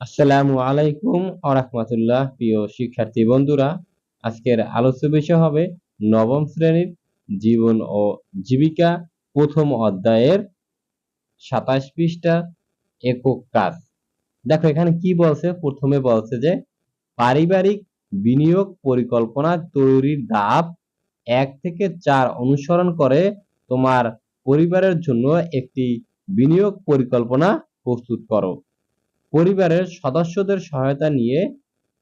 আসসালামু আলাইকুম আরহামতুল্লাহ, প্রিয় শিক্ষার্থী বন্ধুরা। আজকের আলোচ্য বিষয় হবে নবম শ্রেণির জীবন ও জীবিকা প্রথম অধ্যায়ের সাতাশ পৃষ্ঠা একক কাজ। দেখো, এখানে কি বলছে? প্রথমে বলছে যে, পারিবারিক বিনিয়োগ পরিকল্পনা তৈরির ধাপ এক থেকে চার অনুসরণ করে তোমার পরিবারের জন্য একটি বিনিয়োগ পরিকল্পনা প্রস্তুত করো। পরিবারের সদস্যদের সহায়তা নিয়ে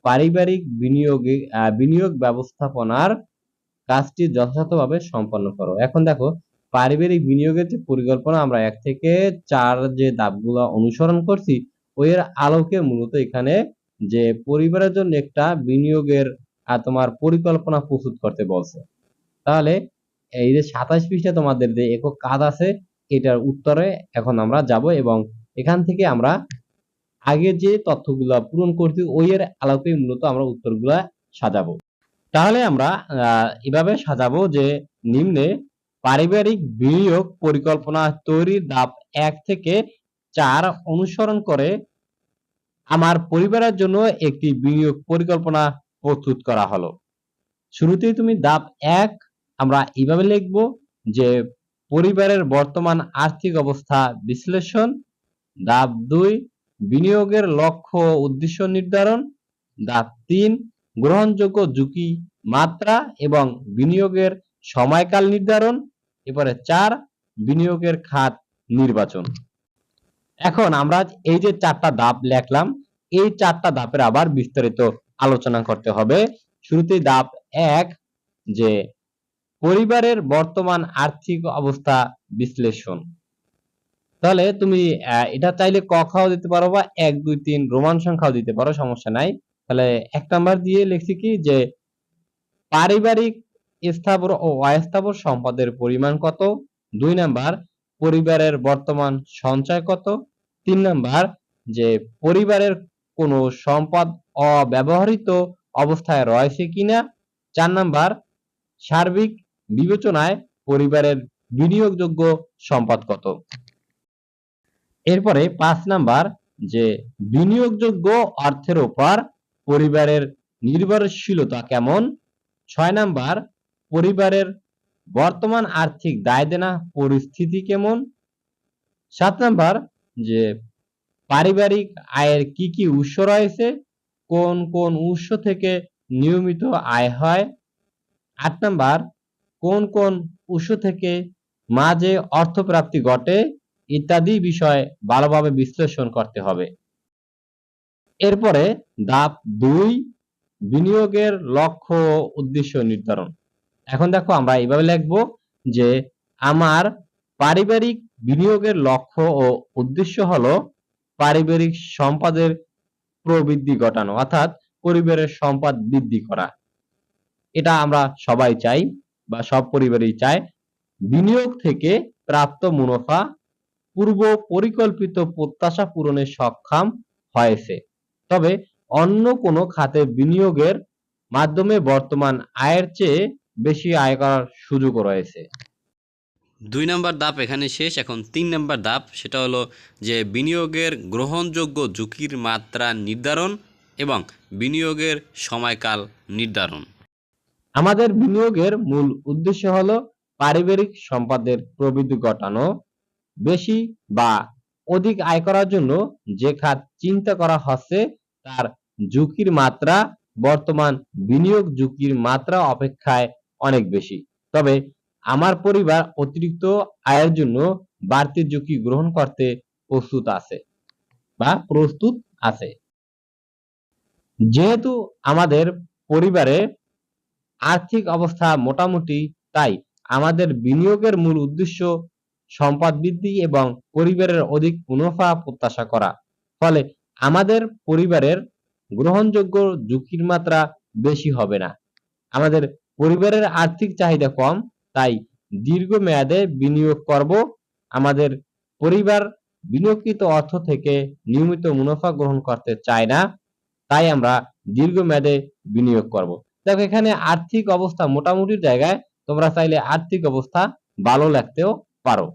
পারিবারিক বিনিয়োগে বিনিয়োগ ব্যবস্থাপনার কাজটি যথাযথভাবে সম্পন্ন করো। এখন দেখো, পারিবারিক বিনিয়োগের যে পরিকল্পনা আমরা এক থেকে চার যে ধাপগুলো অনুসরণ করছি, ওইয়ের আলোকে মূলত এখানে যে পরিবারের জন্য একটা বিনিয়োগের তোমার পরিকল্পনা প্রস্তুত করতে বলছে। তাহলে এই যে সাতাশ পৃষ্ঠা তোমাদের যে একক কাজ আছে, এটার উত্তরে এখন আমরা যাব এবং এখান থেকে আমরা আগে যে তথ্যগুলা পূরণ করছি, ওই এর আলোকে মূলত আমরা উত্তরগুলা সাজাবো। তাহলে আমরা এভাবে সাজাবো যে নিম্নে পারিবারিক বিনিয়োগ পরিকল্পনা তৈরির ধাপ এক থেকে চার অনুসরণ করে আমার পরিবারের জন্য একটি বিনিয়োগ পরিকল্পনা প্রস্তুত করা হলো। শুরুতেই তুমি ধাপ এক আমরা এইভাবে লিখব যে পরিবারের বর্তমান আর্থিক অবস্থা বিশ্লেষণ। ধাপ দুই বিনিয়োগের লক্ষ্য উদ্দেশ্য নির্ধারণ। ধাপ তিন, গ্রহণযোগ্য ঝুঁকি মাত্রা এবং বিনিয়োগের সময়কাল নির্ধারণ। এবারে চার, বিনিয়োগের খাত নির্বাচন। এখন আমরা এই যে চারটা ধাপ লেখলাম, এই চারটা ধাপের আবার বিস্তারিত আলোচনা করতে হবে। শুরুতে ধাপ এক, যে পরিবারের বর্তমান আর্থিক অবস্থা বিশ্লেষণ। তাহলে তুমি এটা চাইলে ক খাও দিতে পারো বা এক, দুই, তিন, রোমান সংখ্যাও দিতে পারো, সমস্যা নাই। তাহলে এক নাম্বার দিয়ে লিখছি কি যে, পারিবারিক স্থাবর ও অস্থাবর সম্পদের পরিমাণ কত? দুই নাম্বার, পরিবারের বর্তমান সঞ্চয় কত? তিন নাম্বার, যে পরিবারের কোনো সম্পদ অব্যবহৃত অবস্থায় রয়েছে কিনা? চার নাম্বার, সার্বিক বিবেচনায় পরিবারের বিনিয়োগযোগ্য সম্পদ কত? এরপরে পাঁচ নাম্বার, যে বিনিয়োগযোগ্য অর্থের উপর পরিবারের নির্ভরশীলতা কেমন? ছয় নাম্বার, পরিবারের বর্তমান আর্থিক দায় দেনা পরিস্থিতি কেমন? সাত নাম্বার, যে পারিবারিক আয়ের কি কি উৎস রয়েছে? কোন কোন উৎস থেকে নিয়মিত আয় হয়? আট নাম্বার, কোন কোন উৎস থেকে মাঝে অর্থপ্রাপ্তি ঘটে? ইত্যাদি বিষয় ভালোভাবে বিশ্লেষণ করতে হবে। এরপরে ধাপ দুই, বিনিয়োগের লক্ষ্য উদ্দেশ্য নির্ধারণ। এখন দেখো আমরা এইভাবে লিখব যে আমার পারিবারিক বিনিয়োগের লক্ষ্য ও উদ্দেশ্য হলো পারিবারিক সম্পদের প্রবৃদ্ধি ঘটানো, অর্থাৎ পরিবারের সম্পদ বৃদ্ধি করা। এটা আমরা সবাই চাই বা সব পরিবারই চায়। বিনিয়োগ থেকে প্রাপ্ত মুনাফা পূর্ব পরিকল্পিত প্রত্যাশা পূরণে সক্ষম হয়েছে। তবে অন্য কোনো খাতে বিনিয়োগের মাধ্যমে বর্তমান আয়ের চেয়ে বেশি আয় করার সুযোগ রয়েছে। দুই নম্বর ধাপ এখানে শেষ এখন তিন নম্বর ধাপ সেটা হলো যে বিনিয়োগের গ্রহণযোগ্য ঝুঁকির মাত্রা নির্ধারণ এবং বিনিয়োগের সময়কাল নির্ধারণ। আমাদের বিনিয়োগের মূল উদ্দেশ্য হলো পারিবারিক সম্পদের প্রবৃদ্ধি ঘটানো বেশি বা অধিক আয় করার জন্য যে খাত চিন্তা করা হচ্ছে, তার ঝুঁকির মাত্রা, বর্তমান বিনিয়োগ ঝুঁকির মাত্রা অপেক্ষায় অনেক বেশি। তবে আমার পরিবার অতিরিক্ত আয়ের জন্য বাড়তি ঝুঁকি গ্রহণ করতে প্রস্তুত আছে বা প্রস্তুত আছে। যেহেতু আমাদের পরিবারে আর্থিক অবস্থা মোটামুটি তাই আমাদের বিনিয়োগের মূল উদ্দেশ্য সম্পদ বৃদ্ধি এবং পরিবারের অধিক মুনাফা প্রত্যাশা করা। ফলে আমাদের পরিবারের গ্রহণযোগ্য ঝুঁকির মাত্রা বেশি হবে না। আমাদের পরিবারের আর্থিক চাহিদা কম, তাই দীর্ঘ মেয়াদে বিনিয়োগ করব। আমাদের পরিবার বিনিয়োগকৃত অর্থ থেকে নিয়মিত মুনাফা গ্রহণ করতে চায় না, তাই আমরা দীর্ঘ মেয়াদে বিনিয়োগ করব। দেখো, এখানে আর্থিক অবস্থা মোটামুটি জায়গায়, তোমরা চাইলে আর্থিক অবস্থা ভালো লাগতেও পারো।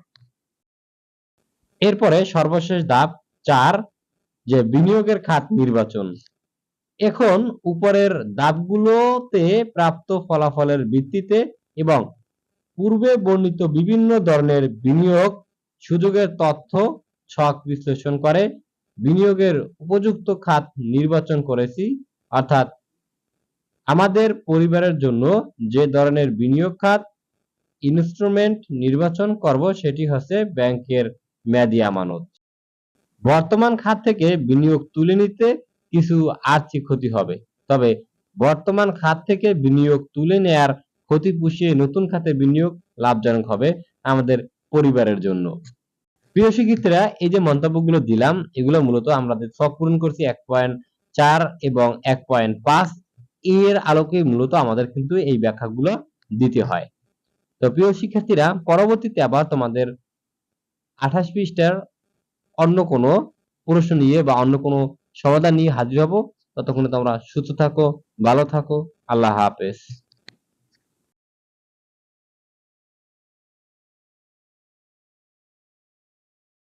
এরপরে সর্বশেষ ধাপ চার, যে বিনিয়োগের খাত নির্বাচন। এখন উপরের ধাপগুলোতে প্রাপ্ত ফলাফলের ভিত্তিতে এবং পূর্বে বর্ণিত বিভিন্ন ধরনের বিনিয়োগ সুযোগের তথ্য ছক বিশ্লেষণ করে বিনিয়োগের উপযুক্ত খাত নির্বাচন করেছি। অর্থাৎ আমাদের পরিবারের জন্য যে ধরনের বিনিয়োগ খাত ইনস্ট্রুমেন্ট নির্বাচন করব সেটি হচ্ছে ব্যাংকের মেয়াদি আমানত। বর্তমান খাত থেকে বিনিয়োগ তুলে নিতে কিছু আর্থিক ক্ষতি হবে। তবে বর্তমান খাত থেকে বিনিয়োগ তুলে নেয়ার ক্ষতি পুষিয়ে নতুন খাতে বিনিয়োগ লাভজনক হবে আমাদের পরিবারের জন্য। প্রিয় শিক্ষার্থীরা, এই যে মন্তব্যগুলো দিলাম, এগুলো মূলত আমাদের ছক পূরণ করছি এক পয়েন্ট চার এবং এক পয়েন্ট পাঁচ। এর আলোকে মূলত আমাদের কিন্তু এই ব্যাখ্যাগুলো দিতে হয়। তো প্রিয় শিক্ষার্থীরা, পরবর্তীতে আবার তোমাদের আঠাশ পৃষ্ঠার অন্য কোনো প্রশ্ন নিয়ে বা অন্য কোনো সমাধান নিয়ে হাজির হব। ততক্ষণে তোমরা সুস্থ থাকো, ভালো থাকো। আল্লাহ হাফেজ।